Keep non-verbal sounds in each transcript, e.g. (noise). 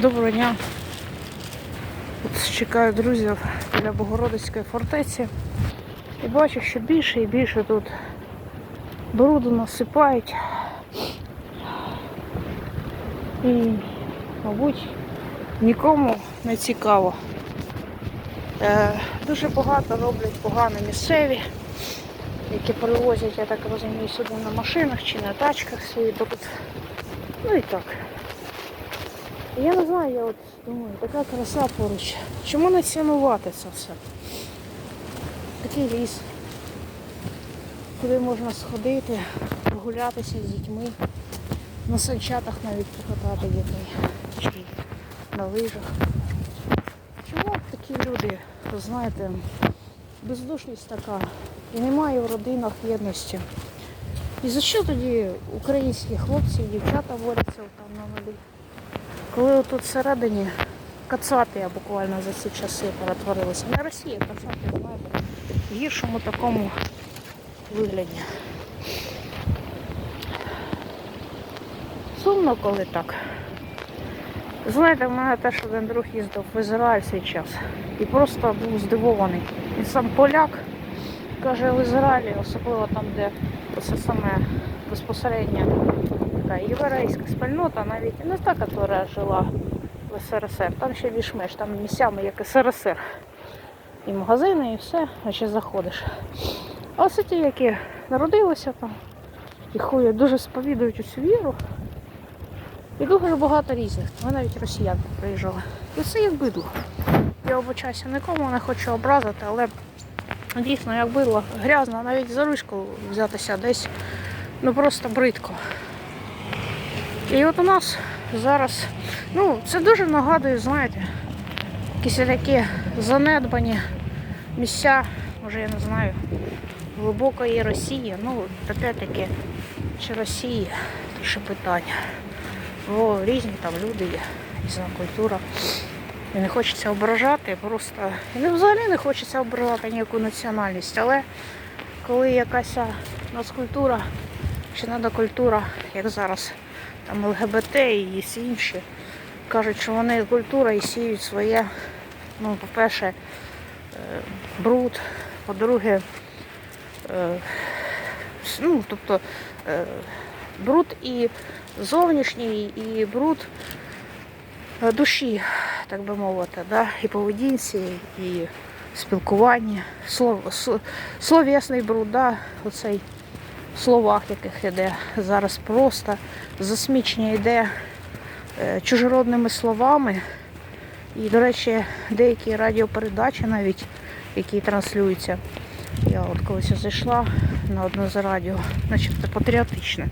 Доброго дня. От чекаю друзів біля Богородицької фортеці. І бачу, що більше і більше тут бруду насипають. І, мабуть, нікому не цікаво. Е, дуже багато роблять погано місцеві, які перевозять, я так розумію, сюди на машинах чи на тачках свої тут. Ну і так. Я не знаю, я от думаю, така краса поруч. Чому не цінувати це все? Такий ліс, куди можна сходити, прогулятися з дітьми, на санчатах навіть покатати дітей чи на лижах. Чому такі люди, знаєте, бездушність така, і немає в родинах єдності. І за що тоді українські хлопці і дівчата борються там на нулі? Коли тут всередині Кацапія буквально за ці часи перетворилася. Не Росія, Кацапія, знаєте, в гіршому такому вигляді. Сумно, коли так. Знаєте, в мене теж один друг їздив в Ізраїль цей час і просто був здивований. Він сам поляк, каже, в Ізраїлі, особливо там, де це саме безпосередньо така єврейська спільнота, навіть не та, яка жила в СРСР, там ще більш-менш, там місцями як СРСР. І магазини, і все, а ще заходиш. А ось ті, які народилися там, і ходять, дуже сповідують усю віру. І дуже багато різних. Ми навіть росіян приїжджали. І це як бидло. Я обучаюся нікому, не хочу образити, але дійсно як бидло грязно, навіть за ручку взятися десь ну просто бридко. І от у нас зараз, ну, це дуже нагадує, знаєте, якісь такі занедбані місця, може я не знаю, глибокої Росії. Ну, опять-таки, чи Росії, це ще питання. Бо різні там люди є, різна культура. І не хочеться ображати, просто і не взагалі не хочеться ображати ніяку національність. Але коли якась у нас культура чи надокультура, як зараз там ЛГБТ і всі інші, кажуть, що вони культура і сіють своє, ну, по-перше, е, бруд, по-друге, е, ну, тобто е, бруд і зовнішній, і бруд душі, так би мовити, да? і поведінці, і спілкування, слов, словесний бруд, да? оцей словах, яких йде зараз просто засмічення йде е, чужородними словами. І, до речі, деякі радіопередачі навіть, які транслюються. Я от колись зайшла на одне з радіо, начебто патріотичне.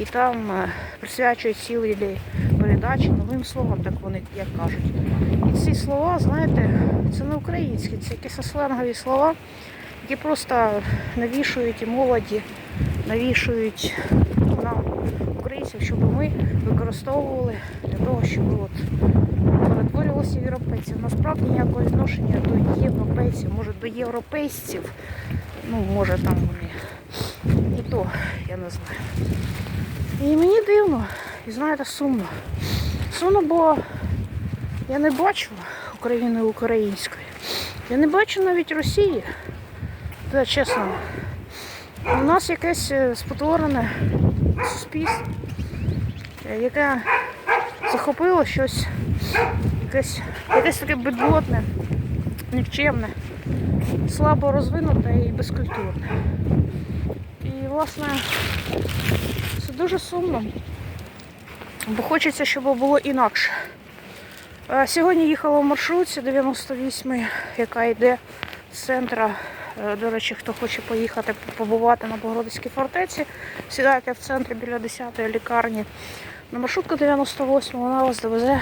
І там е, присвячують цілі де- передачі новим словам, так вони як кажуть. І ці слова, знаєте, це не українські, це якісь сленгові слова, які просто навішують і молоді, навішують нам, українців, щоб ми використовували для того, щоб от перетворювалися в європейців. Насправді ніякого відношення до європейців, може до європейців, ну може там вони і то, я не знаю. І мені дивно, і знаєте, сумно. Сумно, бо я не бачу України української. Я не бачу навіть Росії. Та чесно. У нас якесь е, спотворене суспільство, яке захопило щось, якесь, якесь таке бедлотне, нікчемне, слабо розвинуте і безкультурне. І, власне, це дуже сумно, бо хочеться, щоб було інакше. Е, Сьогодні їхала в маршрутці 98, яка йде з центра. Е, До речі, хто хоче поїхати побувати на Богородицькій фортеці, сідайте в центрі біля 10-ї лікарні. На маршрутку 98 вона вас довезе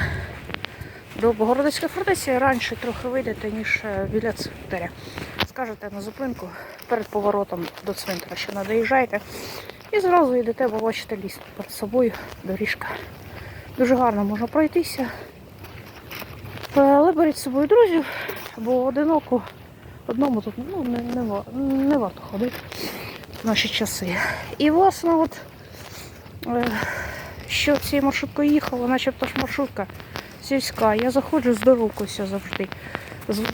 до Богородицької фортеці. Раніше трохи вийдете, ніж е, біля цвинтаря. Скажете на зупинку перед поворотом до цвинтаря, що не доїжджаєте. І зразу йдете, побачите ліс перед собою, доріжка. Дуже гарно можна пройтися. Е, Але беріть з собою друзів, бо одиноко одному тут ну, не, не, не варто ходити в наші часи. І власне, от, е, що цією маршруткою їхала, начебто ж маршрутка сільська. Я заходжу здоровкуюся завжди.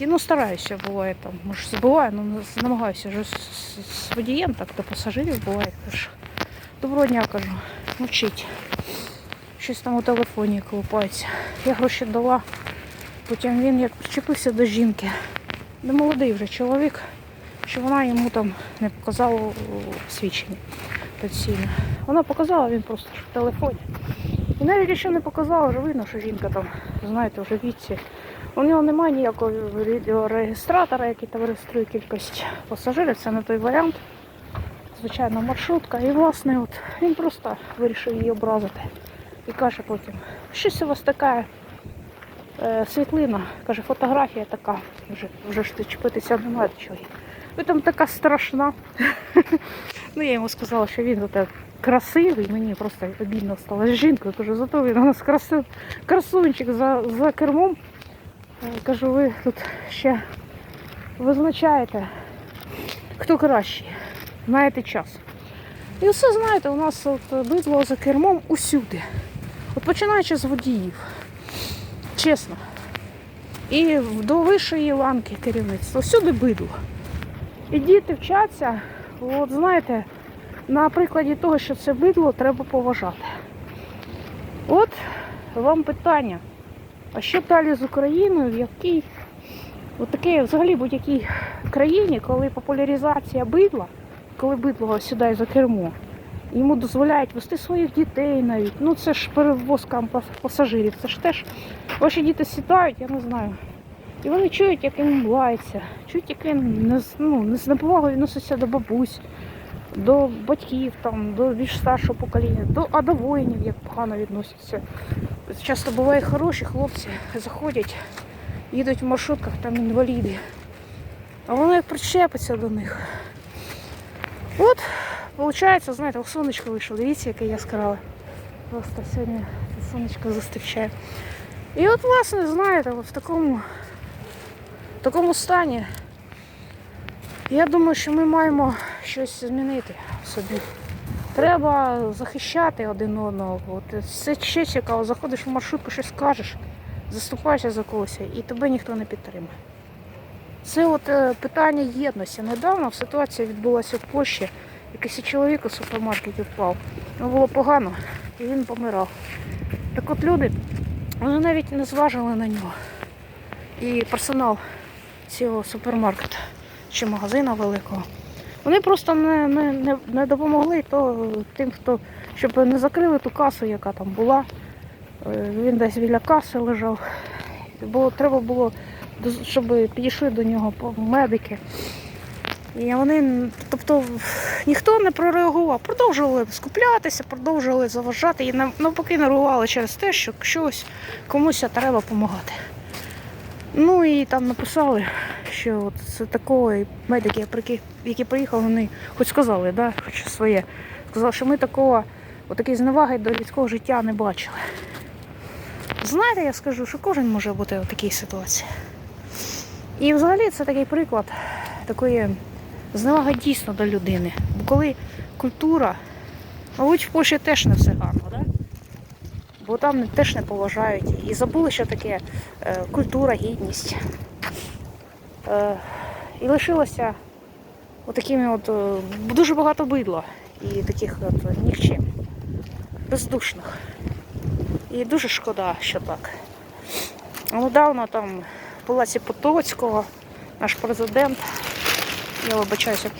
Ну, стараюся, буває там. Може, збиваю, ну намагаюся вже з, водієм, так до пасажирів буває. Кажу, Доброго дня кажу, мовчіть. Щось там у телефоні колупається. Я гроші дала. Потім він як причепився до жінки. Не молодий вже чоловік, що вона йому там не показала свідчення пенсійне. Вона показала, він просто в телефоні. І навіть якщо не показала, вже видно, що жінка там, знаєте, вже віці. У нього немає ніякого відеореєстратора, який там реєструє кількість пасажирів, це не той варіант. Звичайна маршрутка. І власне от він просто вирішив її образити. І каже потім, щось у вас така е, світлина, каже, фотографія така, вже, вже ж ти чіпитися немає чого. Ви там така страшна. (laughs) ну я йому сказала, що він от красивий, мені просто обідно стало з жінкою. Кажу, зато він у нас краси, красунчик за, за кермом. Е, Кажу, ви тут ще визначаєте, хто кращий. Знаєте час. І все знаєте, у нас от бидло за кермом усюди. От починаючи з водіїв. Чесно. І до вищої ланки керівництва. Всюди бидло. І діти вчаться, от знаєте, на прикладі того, що це бидло, треба поважати. От вам питання. А що далі з Україною, в якій от таке взагалі будь-якій країні, коли популяризація бидла, коли бидло сідає за кермо, йому дозволяють вести своїх дітей навіть. Ну це ж перевозка пасажирів, це ж теж ваші діти сідають, я не знаю. І вони чують, як їм лається, чують, як він не, ну, не з неповагою відноситься до бабусь, до батьків, там, до більш старшого покоління, до, а до воїнів, як погано відносяться. Часто буває хороші хлопці, заходять, їдуть в маршрутках, там інваліди. А вони як причепиться до них. От, виходить, знаєте, сонечко вийшло. Дивіться, яке яскраве. Просто сьогодні сонечко зустрічає. І от, власне, знаєте, в такому, в такому стані. Я думаю, що ми маємо щось змінити в собі. Треба захищати один одного. От це ще цікаво, заходиш в маршрутку, щось скажеш, заступаєшся за когось, і тебе ніхто не підтримає. Це от е, питання єдності. Недавно ситуація відбулася в Польщі. Якийсь чоловік у супермаркеті впав. Йому було погано, і він помирав. Так от люди, вони навіть не зважили на нього. І персонал цього супермаркету чи магазину великого. Вони просто не, не, не, не допомогли то, тим, хто, щоб не закрили ту касу, яка там була. Е, Він десь біля каси лежав. Бо треба було, щоб підійшли до нього медики. І вони, тобто, ніхто не прореагував, продовжували скуплятися, продовжували заважати і нав- навпаки не реагували через те, що щось комусь треба допомагати. Ну і там написали, що от це такого і медики, які приїхали, вони хоч сказали, да, хоч своє. Сказали, що ми такого, отакої зневаги до людського життя не бачили. Знаєте, я скажу, що кожен може бути в такій ситуації. І взагалі це такий приклад такої зневаги дійсно до людини. Бо коли культура, мабуть, в Польщі теж не все гарно, да? бо там теж не поважають. І забули, що таке е, культура, гідність. Е, і лишилося отакими от, е, дуже багато бидла і таких от нікчем, бездушних. І дуже шкода, що так. Недавно там в палаці Потоцького наш президент, я вибачаюся,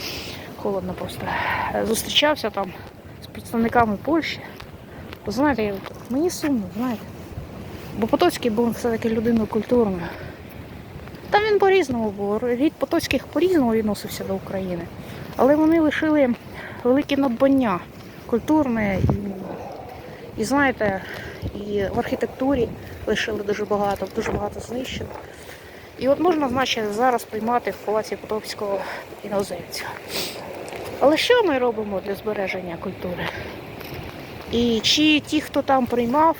холодно просто, зустрічався там з представниками Польщі. Ви знаєте, мені сумно, знаєте. Бо Потоцький був все-таки людиною культурною. Там він по-різному був. Рід Потоцьких по-різному відносився до України. Але вони лишили велике надбання культурне і, і знаєте, і в архітектурі лишили дуже багато, дуже багато знищено. І от можна, значить, зараз приймати в палаці Потоцького іноземця. Але що ми робимо для збереження культури? І чи ті, хто там приймав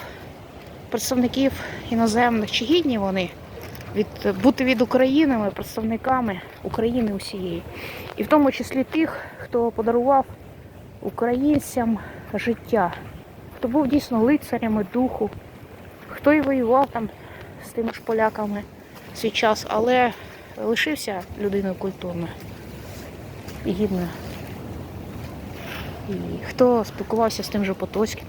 представників іноземних, чи гідні вони від, бути від України представниками України усієї, і в тому числі тих, хто подарував українцям життя, хто був дійсно лицарями духу, хто той воював там з тими ж поляками свій час, але лишився людиною культурною і гідною. І хто спілкувався з тим же Потоцьким.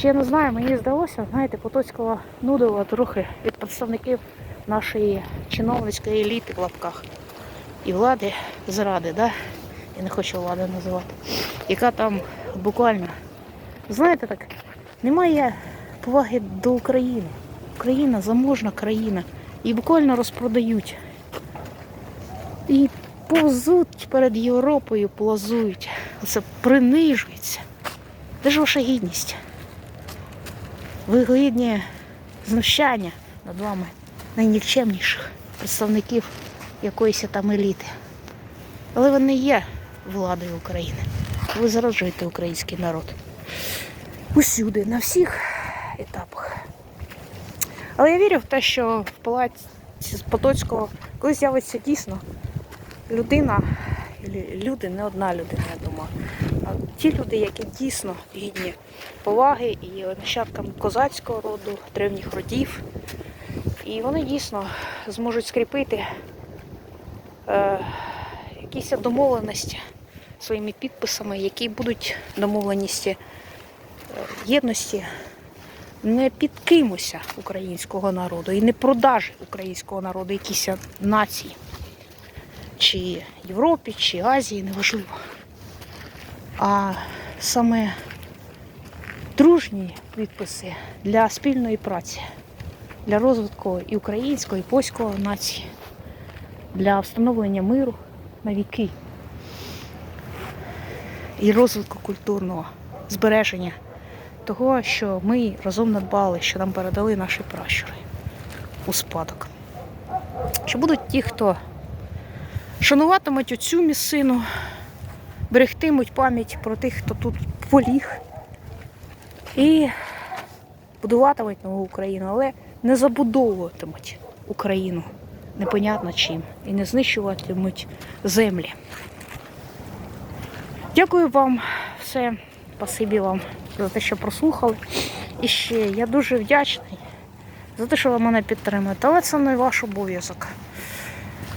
Чи я не знаю, мені здалося, знаєте, Потоцького нудило трохи від представників нашої чиновницької еліти в лапках і влади зради, да? я не хочу влади називати, яка там буквально, знаєте так, немає поваги до України. Україна заможна країна. І буквально розпродають. І повзуть перед Європою, плазують. Це принижується. Де ж ваша гідність? Ви гідні знущання над вами найнікчемніших представників якоїсь там еліти. Але ви не є владою України. Ви зароджуєте український народ. Усюди, на всіх етапах. Але я вірю в те, що в палаці з Потоцького колись з'явиться дійсно людина, люди, не одна людина, я думаю, а ті люди, які дійсно гідні поваги і є нащадками козацького роду, древніх родів. І вони дійсно зможуть скріпити е, якісь домовленості своїми підписами, які будуть домовленості е, єдності не під кимося українського народу і не продажі українського народу якійсь нації, чи Європі, чи Азії, неважливо. А саме дружні підписи для спільної праці, для розвитку і української, і польської нації, для встановлення миру на віки і розвитку культурного збереження того, що ми разом надбали, що нам передали наші пращури у спадок. Що будуть ті, хто шануватимуть оцю місцину, берегтимуть пам'ять про тих, хто тут поліг, і будуватимуть нову Україну, але не забудовуватимуть Україну непонятно чим і не знищуватимуть землі. Дякую вам все. Спасибі вам за те, що прослухали. І ще я дуже вдячний за те, що ви мене підтримуєте. Але це не ваш обов'язок.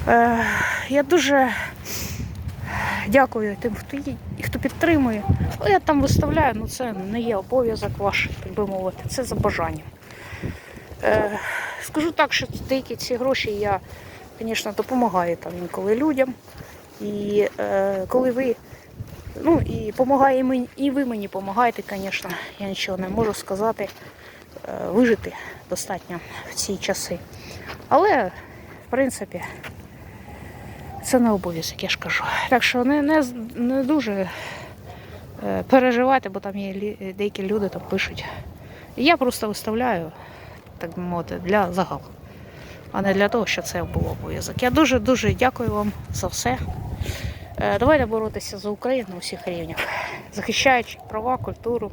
Е, я дуже дякую тим, хто, є- хто підтримує. Але я там виставляю, ну це не є обов'язок ваш, так би мовити. Це за бажанням. Е, скажу так, що деякі ці гроші я, звісно, допомагаю там інколи людям. І е, коли ви Ну і допомагає мені, і ви мені допомагаєте, звісно. Я нічого не можу сказати. Е, Вижити достатньо в ці часи. Але, в принципі, це не обов'язок, я ж кажу. Так що не, не, не дуже е, переживайте, бо там є деякі люди там пишуть. Я просто виставляю, так би мовити, для загалу, а не для того, що це був обов'язок. Я дуже-дуже дякую вам за все. Е, Давайте боротися за Україну на всіх рівнях, захищаючи права, культуру,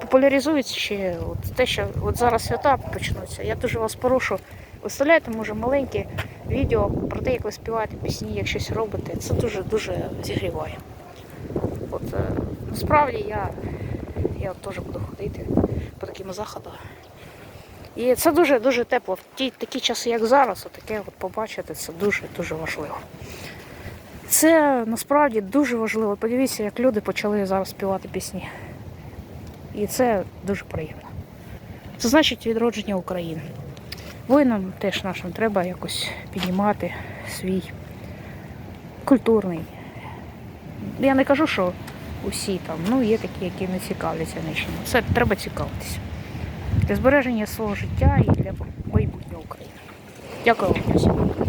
популяризуючи от те, що от зараз свята почнуться. Я дуже вас прошу, виставляйте, може, маленькі відео про те, як ви співаєте пісні, як щось робите. Це дуже-дуже зігріває. От е, насправді я, я теж буду ходити по таким заходам. І це дуже-дуже тепло. В ті такі часи, як зараз, таке от побачити, це дуже-дуже важливо. Це насправді дуже важливо. Подивіться, як люди почали зараз співати пісні. І це дуже приємно. Це значить відродження України. Воїнам теж нашим треба якось піднімати свій культурний. Я не кажу, що усі там, ну є такі, які не цікавляться нічим. Це треба цікавитися. Для збереження свого життя і для майбутнього України. Дякую вам.